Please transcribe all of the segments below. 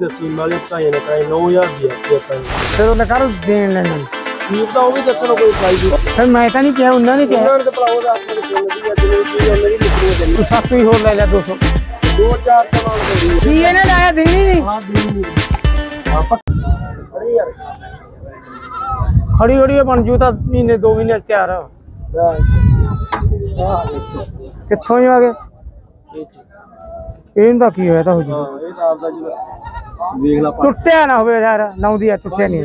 ਦੱਸੀ ਮਾਲੀ ਭਾਈ ਨੇ ਕਰਾਈ 9000 ਦੀ ਆਪਾਂ ਨੂੰ ਫਿਰ ਉਹਨੇ ਕਰ ਦੇਣ ਲੈਣਾ। ਕੀ ਪਤਾ ਉਹ ਵੀ ਦੱਸਣਾ ਕੋਈ ਪ੍ਰਾਈਸ ਫਿਰ ਮੈਂ ਤਾਂ ਨਹੀਂ ਕਿਹਾ ਉਹਨਾਂ ਨੇ ਕਿਹਾ। ਉਹਨਾਂ ਨੇ ਤਾਂ ਭਲਾ ਉਹਦਾ ਆਪਣੇ ਕੋਲ ਦੀ ਅੱਜ ਨਹੀਂ ਕੀ ਉਹਨਾਂ ਦੀ ਲਿਖਣੀ ਹੈ ਤੂੰ ਸੱਤ ਹੀ ਹੋਰ ਲੈ ਲੈ 200 ਦੋ ਚਾਰ ਸਮਾਨ ਕਰੀ ਕੀ ਇਹਨੇ ਲਾਇਆ ਦੇਣੀ ਨਹੀਂ? ਹਾਂ ਦੀ ਆਪਾਂ ਅਰੇ ਯਾਰ ਖੜੀ ਖੜੀ ਬਣ ਜੂ ਤਾਂ ਮਹੀਨੇ ਦੋ ਮਹੀਨੇ ਚ ਤਿਆਰ ਆ। ਕਿੱਥੋਂ ਹੀ ਆ ਗਏ? ਇਹਨੂੰ ਦਾ ਕੀ ਹੋਇਆ ਤਾਂ ਹੋ ਜੂ? ਹਾਂ ਇਹ ਤਾਂ ਆਪਦਾ ਜਿਹੜਾ ਵੇਖ ਲਾ ਪਾ ਟੁੱਟਿਆ ਨਾ ਹੋਵੇ ਯਾਰ ਲਾਉਂਦੀ ਆ ਟੁੱਟਿਆ ਨਹੀਂ।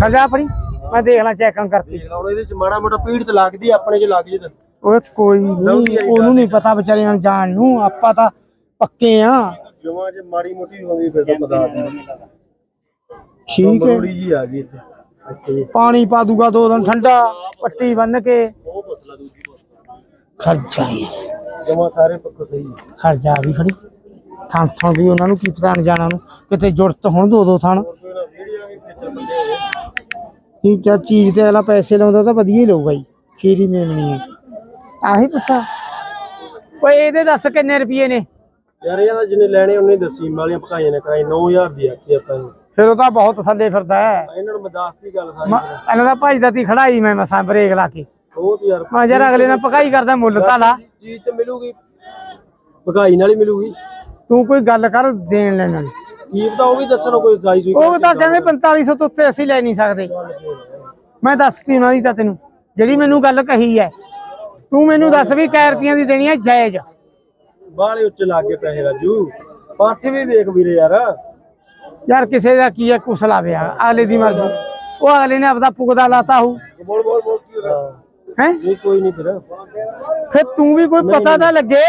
ਖਜਾ ਆਪਣੀ ਮੈਂ ਦੇਖ ਲਾਂ ਚੈਕਿੰਗ ਕਰਤੀ। ਦੇਖ ਲਾ ਹੁਣ ਇਹਦੇ ਚ ਮਾੜਾ ਮੋਟਾ ਪੀੜ ਤੇ ਲੱਗਦੀ ਆ, ਆਪਣੇ ਚ ਲੱਗ ਜੇ ਤਾਂ। ਓਏ ਕੋਈ ਨਹੀਂ ਉਹਨੂੰ ਨਹੀਂ ਪਤਾ ਵਿਚਾਰਿਆਂ ਨੂੰ ਜਾਣ ਨੂੰ ਆਪਾਂ ਤਾਂ ਪੱਕੇ ਆ। ਜਮਾਂ ਚ ਮਾੜੀ ਮੋਟੀ ਹੁੰਦੀ ਫਿਰ ਤਾਂ ਪਤਾ ਠੀਕ ਹੈ। ਜੀ ਆ ਗਈ ਇੱਥੇ। ਪਾਣੀ ਪਾ ਦੂਗਾ ਦੋ ਦਿਨ ਠੰਡਾ ਪੱਟੀ ਬੰਨ ਕੇ। ਖਰਚਾ ਜਮਾ ਸਾਰੇ ਪੱਖੋਂ ਸਹੀ। ਖਰਚਾ ਵੀ ਫੜੀ। ਥਾਂ ਥਾਂ ਵੀ ਉਹਨਾਂ ਨੂੰ ਕੀ ਪਤਾ ਜਾਣਾ ਨੂੰ ਕਿਤੇ ਜੁਰਤ ਹੁਣ ਦੋ ਦੋ ਥਾਂ। ਕੋਈ ਨਾ ਵੀਡੀਓ ਵੀ ਪਿੱਛੇ ਬੰਦੇ ਹੋਏ ਕੀ ਚਾ ਚੀਜ਼ ਤੇ ਅਗਲਾ ਪੈਸੇ ਲਾਉਂਦਾ ਤਾਂ ਵਧੀਆ ਹੀ ਲਊਗਾ ਜੀ ਖੀਰੀ ਮੇਮਣੀ ਹੈ। ਆਹੀ ਪੁੱਛਾ। ਓਏ ਇਹਦੇ ਦੱਸ ਕਿੰਨੇ ਰੁਪਏ ਨੇ? ਯਾਰ ਇਹਦਾ ਜਿਹਨੇ ਲੈਣੇ ਉਹਨੇ ਦੱਸੀ ਮਾਲੀਆਂ ਪਕਾਈਆਂ ਨੇ ਕਰਾਈ 9000 ਦੀ ਆਖੀ ਆਪਾਂ ਨੂੰ। ਫਿਰ ਉਹ ਤਾਂ ਬਹੁਤ ਥੱਲੇ ਫਿਰਦਾ ਹੈ। ਇਹਨਾਂ ਨੂੰ ਮੈਂ ਦੱਸਤੀ ਗੱਲ ਸਾਰੀ ਇਹਨਾਂ ਦਾ ਭਾਈ ਦਾ ਤੀ ਖੜਾਈ ਮੈਂ ਮਸਾਂ ਬਰੇਕ ਲਾ ਕੇ। ਉਹ ਤੇ ਯਾਰ ਮੈਂ ਯਾਰ ਅਗਲੇ ਨਾਲ ਪਕਾਈ ਕਰਦਾ ਮੁੱਲ ਤਾਂ ਲਾ। ਚੀਜ਼ ਤੇ ਮਿਲੂਗੀ। ਪਕਾਈ ਨਾਲ ਹੀ ਮਿਲੂਗੀ। ਤੂੰ ਕੋਈ ਗੱਲ ਕਰ ਦੇਣ ਲੈਣ ਵਾਲੀ। ਕੀ ਪਤਾ ਉਹ ਵੀ ਦੱਸਣਾ ਕੋਈ ਸਾਈਜ਼ ਹੋਈ ਉਹ ਤਾਂ ਕਹਿੰਦੇ 4500 ਤੋਂ ਉੱਤੇ ਅਸੀਂ ਲੈ ਨਹੀਂ ਸਕਦੇ। ਮੈਂ ਦੱਸਤੀ ਉਹਨਾਂ ਦੀ ਤਾਂ ਤੈਨੂੰ। ਜਿਹੜੀ ਮੈਨੂੰ ਗੱਲ ਕਹੀ ਹੈ ਤੂੰ ਮੈਨੂੰ ਦੱਸ ਵੀ ਕੈ ਰੁਪਈਆਂ ਦੀ ਦੇਣੀ ਹੈ ਜਾਇਜ਼। ਬਾਹਲੇ ਉੱਚ ਲੱਗ ਗਏ ਪੈਸੇ ਰਾਜੂ। ਪੱਠ ਵੀ ਵੇਖ ਵੀਰੇ ਯਾਰ। ਯਾਰ ਕਿਸੇ ਦਾ ਕੀ ਹੈ ਕੁਛ ਲਾਵੇ ਆ, ਅਗਲੇ ਦੀ ਮਰਜ਼ੀ। ਉਹ ਅਗਲੇ ਨੇ ਆਪਦਾ ਪੁਗਦਾ ਲਾਤਾ ਹੋ ਬੋਲ ਬੋਲ ਬੋਲ ਕੀ ਹੈ ਨਹੀਂ ਕੋਈ ਨਹੀਂ ਫਿਰ। ਫਿਰ ਤੂੰ ਵੀ ਕੋਈ ਪਤਾ ਤਾਂ ਲੱਗੇ।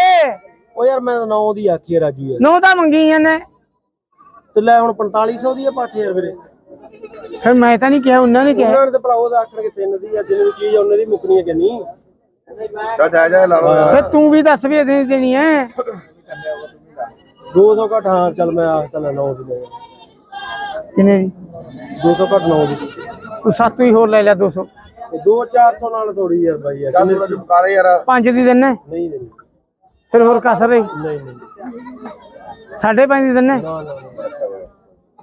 ਉਹ ਯਾਰ ਮੈਂ ਤਾਂ 9 ਦੀ ਆਖੀ ਹੈ ਰਾਜੂ ਯਾਰ। ਨੋ ਤਾਂ ਮੰਗੀ ਜਾਂਦੇ ਤੇ ਲੈ ਹੁਣ 4500 ਦੀ ਆ ਪੱਠ ਯਾਰ ਵੀਰੇ। ਫਿਰ ਮੈਂ ਤਾਂ ਨਹੀਂ ਕਿਹਾ ਉਹਨਾਂ ਨੇ ਕਿਹਾ। ਉਹਨਾਂ ਨੇ ਤਾਂ ਭਲਾ ਉਹਦਾ ਆਖਣਗੇ ਤਿੰਨ ਦੀ ਆ ਜਿਹਨੇ ਚੀਜ਼ ਉਹਨਾਂ ਦੀ ਮੁੱਕਣੀ ਹੈ ਕਿ ਨਹੀਂ। ਚਾ ਜਾ ਜਾ ਲਾ ਫਿਰ ਤੂੰ ਵੀ ਦੱਸ ਵੀ ਇਹਦੀ ਦੇਣੀ ਹੈ। 200 ਘੱਟ ਹਾਂ ਚੱਲ ਮੈਂ ਆਖ ਤਾ 9 ਦੀ ਲੈ। ਕਿੰਨੇ ਦੀ? 200 ਘੱਟ 9 ਦੀ। ਤੂੰ ਸੱਤ ਹੀ ਹੋਰ ਲੈ ਲਿਆ 200 ਤੇ 2 400 ਨਾਲ ਥੋੜੀ ਯਾਰ ਬਾਈ ਯਾਰ ਕਿੰਨੇ ਚੁਕਾਰੇ ਯਾਰ। ਪੰਜ ਦੀ ਦਿੰਨੇ ਨਹੀਂ ਨਹੀਂ। ਫਿਰ ਹੋਰ ਕਸਰ ਰਹੀ ਨਹੀਂ ਨਹੀਂ ਸਾਢੇ ਪੰਜ ਦੀ ਦਿੰਨੇ ਨਾ ਨਾ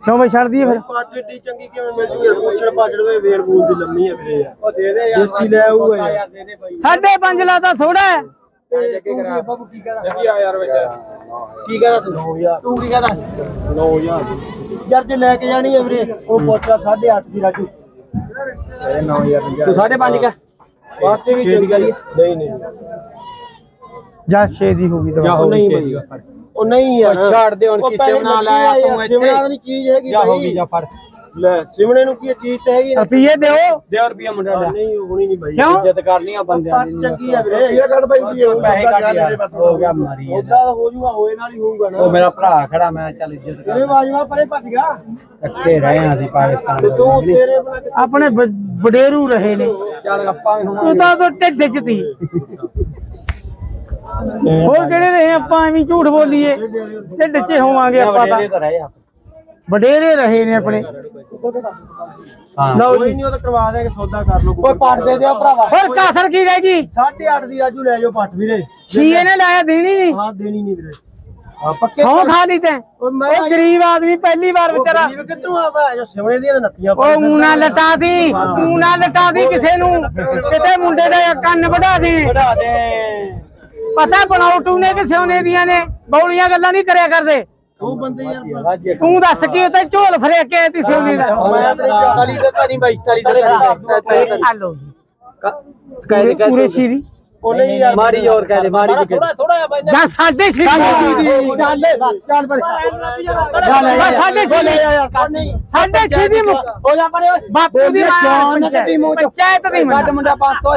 ਕਿਉਂ ਬਈ ਛੱਡ ਦਈਏ ਫਿਰ ਪੱਠ ਏਡੀ ਚੰਗੀ ਕਿਵੇਂ ਮਿਲ ਜੂ ਯਾਰ ਪੁੱਛੜ ਪਾਛੜ ਵੇ ਵੇੜ ਬੂਲ ਦੀ ਲੰਮੀ ਹੈ ਵੀਰੇ ਯਾਰ ਉਹ ਦੇ ਦੇ ਯਾਰ ਦੇਸੀ ਲੈ ਆਊਗਾ ਯਾਰ ਦੇ ਦੇ ਬਾਈ ਸਾਢੇ ਪੰਜ ਲਾ ਤਾਂ ਥੋੜਾ ਹੈ ਬਾਬੂ ਕੀ ਕਹਦਾ ਕੀ ਆ ਯਾਰ ਵਿੱਚ ਕੀ ਕਹਦਾ ਤੂੰ 9000 ਤੂੰ ਕੀ ਕਹਦਾ 9000 ਯਾਰ ਜੇ ਲੈ ਕੇ ਜਾਣੀ ਹੈ ਵੀਰੇ ਉਹ ਪੁੱਛਦਾ 8.5 ਦੀ ਰਾਜੂ ਇਹ 9000 ਤੂੰ 5.5 ਕਹ ਵਾਕਈ ਵੀ ਚੰਗੀ ਗੱਲ ਨਹੀਂ ਨਹੀਂ ਜਾਂ 6 ਦੀ ਹੋਗੀ ਤਾਂ ਉਹ ਨਹੀਂ ਬਈ ਉਹ ਨਹੀਂ ਯਾਰ। ਛੱਡ ਦੇ ਹੁਣ ਉਹ ਕਿਸੇ ਪੈਸੇ ਬਣਾ ਲੱਗੀ ਲਾਇਆ ਆ ਯਾਰ, ਤੂੰ ਇੱਥੇ। ਸਿਮਣਾ ਦੀ ਚੀਜ਼ ਹੈਗੀ ਬਾਈ। ਜਾ ਫੜ ਲੈ ਸਿਮਣੇ ਨੂੰ ਕੀ ਇਹ ਚੀਜ਼ ਤੇ ਹੈਗੀ ਨਾ? ਰੁਪਈਏ ਦਿਓ। ਦੇ ਰੁਪਿਆ ਮੁੰਡਾ ਆ, ਨਹੀਂ ਹੋਣੀ ਨਹੀਂ ਬਾਈ। ਇੱਜ਼ਤ ਕਰਨੀ ਆ ਬੰਦਿਆਂ ਦੀ। ਚੰਗੀ ਆ ਵੀਰੇ। ਇਹ ਕੱਢ ਹੈ ਪੈਸੇ ਕੱਢ ਯਾਰ ਹੋ ਗਿਆ ਮਾਰੀ ਤਾਂ ਹੋ ਜੂਗਾ ਹੋਏ ਨਾਲ ਹੀ ਹੋਊਗਾ ਨਾ। ਉਹ ਮੇਰਾ ਭਰਾ ਖੜਾ ਮੈਂ ਚੱਲ ਇੱਜ਼ਤ ਇਹ ਕਰ ਬਾਜਵਾ ਪਰੇ ਭੱਜ ਗਿਆ। ਇਕੱਠੇ ਰਹੇ ਆਂ ਅਸੀਂ ਪਾਕਿਸਤਾਨ ਤੇ ਤੂੰ। ਤੇਰੇ ਆਪਣੇ ਵਡੇਰੂ ਰਹੇ ਨੇ। ਚੱਲ ਆਪਾਂ ਵੀ ਹੁਣ ਤੂੰ ਢਿੱਡ ਚ ਤੀ। ਹੋਰ ਕਿਹੜੇ ਰਹੇ ਆਪਾਂ ਐਵੇਂ ਝੂਠ ਬੋਲੀਏ। ਢਿੱਡ ਚ ਹੋਵਾਂਗੇ ਆਪਾਂ ਤਾਂ। ਵਡੇਰੇ ਰਹੇ ਨੇ ਆਪਣੇ। ਹਾਂ ਲਓ ਕੋਈ ਜੀ। ਨਹੀਂ ਉਹ ਤਾਂ ਕਰਵਾ ਦੇਗੇ ਸੌਦਾ ਕਰ ਲਓ ਓਏ ਪੱਟ ਦੇ ਦਿਓ ਭਰਾਵਾ। ਹੋਰ ਕਾਸਰ ਕੀ ਰਹਿ ਗਈ? 8.5 ਦੀ ਰਾਜੂ ਲੈ ਜਾਓ ਪੱਟ ਵੀਰੇ। ਛੀ ਇਹਨੇ ਲਾਇਆ ਦੇਣੀ ਨਹੀਂ? ਹਾਂ ਦੇਣੀ ਨਹੀਂ ਵੀਰੇ। ਪੱਕੇ ਸੌ ਖਾ ਲਈ ਤੈਂ। ਉਹ ਗਰੀਬ ਆਦਮੀ ਪਹਿਲੀ ਵਾਰ ਵਿਚਾਰਾ ਗਰੀਬ ਕਿੱਥੋਂ ਆ? ਭਾ ਜੋ ਸਿਮਣੇ ਦੀਆਂ ਤਾਂ ਨੱਤੀਆਂ ਉਹ ਊਂ ਨਾ। ਲਟਾ ਦੀ ਊਂ ਨਾ ਲਟਾ ਦੀ ਕਿਸੇ ਨੂੰ। ਕਿਤੇ ਮੁੰਡੇ ਦਾ ਕੰਨ ਵਢਾ ਦੇ। ਵੜਾ ਦੇ। ਪਤਾ ਬਣਾਉਟੂ ਨੇ ਕਿ ਸਿਉਨੇ ਦੀਆਂ ਨੇ? ਬੌਲੀਆਂ ਗੱਲਾਂ ਨਹੀਂ ਕਰਿਆ ਕਰਦੇ। ਉਹ ਬੰਦੇ ਯਾਰ ਤੂੰ ਦੱਸ ਕੀ ਉਤੇ ਝੋਲ ਫਰੇ ਕੇ ਤੀ ਸਿਉਨੇ ਦਾ? ਮੈਂ ਤੇਰੀ ਤਲੀ ਤੇ ਤਲੀ ਬਾਈ ਤਲੀ ਤੇ ਆਲੋ ਕਹਿ ਦੇ। ਪੂਰੇ ਸੀਰੀ। ਉਹ ਨਹੀਂ ਯਾਰ ਮਾਰੀ ਹੋਰ ਕਹਿ ਦੇ ਮਾਰੀ ਵੀ ਥੋੜਾ ਥੋੜਾ ਜਿਹਾ ਬਾਈ ਜਾਂ ਸਾਡੇ ਛੇ ਦੀ ਚੱਲ ਚੱਲ ਪਰ ਬਸ। ਸਾਡੇ ਛੇ ਦੀ ਨਹੀਂ ਸਾਡੇ ਛੇ ਦੀ ਮੁੱਕ ਹੋ ਜਾ ਪਰੇ ਬਾਪੂ ਦੀ ਜਾਨ ਕੱਢੀ ਮੂੰਹ ਚੋਂ। ਪੰਚਾਇਤ ਦੀ ਮੁੰਡਾ 500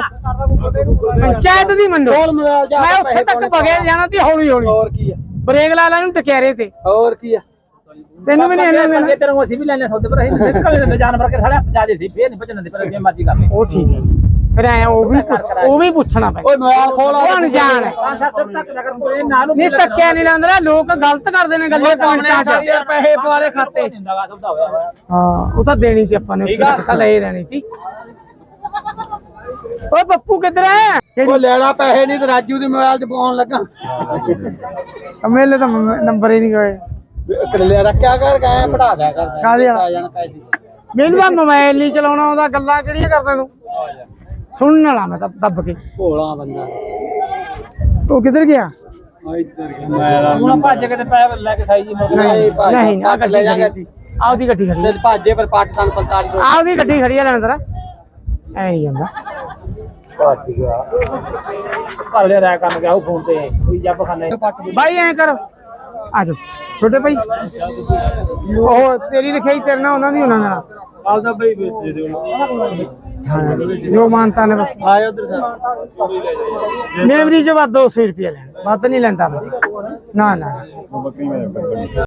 ਪੰਚਾਇਤ ਦੀ ਮੰਨੋ। ਕੋਲ ਮੋਬਾਈਲ ਜਾ ਮੈਂ ਉੱਥੇ ਤੱਕ ਭਗੇ ਜਾਣਾ ਤੇ ਹੌਲੀ ਹੌਲੀ। ਹੋਰ ਕੀ ਆ? ਬ੍ਰੇਕ ਲਾ ਲਾ ਨੂੰ ਟਕਿਆਰੇ ਤੇ। ਹੋਰ ਕੀ ਆ? ਤੈਨੂੰ ਵੀ ਨਹੀਂ ਤੇਰੇ ਨੂੰ ਅਸੀਂ ਵੀ ਲੈਣੇ ਸੌਦੇ ਪਰ ਅਸੀਂ ਨਿਕਲ ਜਾਂਦੇ ਜਾਨਵਰ ਕੇ ਸਾਲੇ ਪਚਾ ਦੇ ਸੀ ਫੇਰ ਨਹੀਂ ਭਜਣ ਦੇ ਪਰ ਜੇ ਮਰਜ਼ੀ ਕਰ ਲੈ ਉਹ ਠੀਕ ਹੈ। ਫਿਰ ਐ ਉਹ ਵੀ ਉਹ ਵੀ ਪੁੱਛਣਾ ਪੈਂਦਾ ਓਏ ਮੋਬਾਈਲ ਖੋਲ ਉਹ ਅਣਜਾਣ ਹੈ। 5-7 ਤੱਕ ਨਗਰ ਕੋਈ ਨਾ ਨੂੰ ਨਹੀਂ ਧੱਕਿਆ ਨਹੀਂ ਲਾਉਂਦਾ ਲੋਕ ਗਲਤ ਕਰਦੇ ਨੇ ਗੱਲਾਂ ਕਮੈਂਟਾਂ 'ਚ ਪੈਸੇ ਪਵਾਲੇ ਖਾਤੇ। ਹਾਂ ਉਹ ਤਾਂ ਦੇਣੀ ਸੀ ਆਪਾਂ ਨੇ ਠੀਕ ਆ। ਤਾਂ ਲੈ ਰਹਿਣੀ ਸੀ। ਓਏ ਪੱਪੂ ਕਿੱਧਰ ਹੈ ਉਹ ਲੈਣਾ ਪੈਸੇ ਨਹੀਂ ਤੇ ਰਾਜੂ ਦੇ ਮੋਬਾਈਲ 'ਚ ਪਾਉਣ ਲੱਗਾ। ਮੇਲੇ ਤਾਂ ਨੰਬਰ ਹੀ ਨਹੀਂ ਗਏ। ਕਰਲੇ ਰੱਖਿਆ ਕਰ ਕਾਇਆ ਪੜਾ ਦਿਆ ਕਰ। ਕਾਹਦੇ? ਆ ਜਾਣ ਪੈਸੇ। ਮੈਨੂੰ ਤਾਂ ਮੋਬਾਈਲ ਨਹੀਂ ਚਲਾਉਣਾ ਆਉਂਦਾ ਗੱਲਾਂ ਕਿਹੜੀਆਂ ਕਰਦਾ ਤੂੰ? ਸੁਣਨ ਵਾਲਾ ਮੈਂ ਤਾਂ ਦੱਬ ਕੇ। ਭੋਲਾ ਬੰਦਾ। ਤੂੰ ਕਿੱਧਰ ਗਿਆ? ਆ ਇੱਧਰ ਮੈਂ ਹੁਣ ਭੱਜ ਕੇ ਤੇ ਪੈ ਲੈ ਕੇ ਸਾਈ ਜੀ ਮੁੜ ਨਹੀਂ ਨਹੀਂ ਆ ਪੱਟ ਲੈ ਗੱਡੀ ਜਾਗਾ ਖੜੀ ਆਉਦੀ ਗੱਡੀ ਖੜੀ ਤੇ ਭਾਜੇ ਪਰ ਪਾਕਿਸਤਾਨ 4500 ਆਉਦੀ ਗੱਡੀ ਖੜੀ ਆ ਲੈਣ ਤੇਰਾ ਐ ਨਹੀਂ ਜਾਂਦਾ। ਭੱਜ ਗਿਆ। ਘਰਲੇ ਰਾਇ ਕਰਨ ਗਿਆ ਉਹ ਫੋਨ ਤੇ। ਕੋਈ ਜੱਬ ਖਾਨੇ ਬਾਈ ਐ ਕਰ। ਆ ਜਾ ਛੋਟੇ ਭਾਈ। ਉਹ ਤੇਰੀ ਲਿਖਾਈ ਤੇਰੇ ਨਾਲ ਉਹਨਾਂ ਦੀ ਉਹਨਾਂ ਨਾਲ। ਆਪਦਾ ਬਈ ਦੇ ਦਿਓ ਜੋ ਮਾਨਤਾ ਨੇ ਬਸ। ਆਇਆ ਉਧਰ ਸਰ। ਮੇਵਰੀ ਚ ਵੱਧ 200 ਰੁਪਏ ਲੈਣ। ਵੱਧ ਨਹੀਂ ਲੈਂਦਾ ਮੈਂ। ਨਾ ਨਾ। ਮੈਂ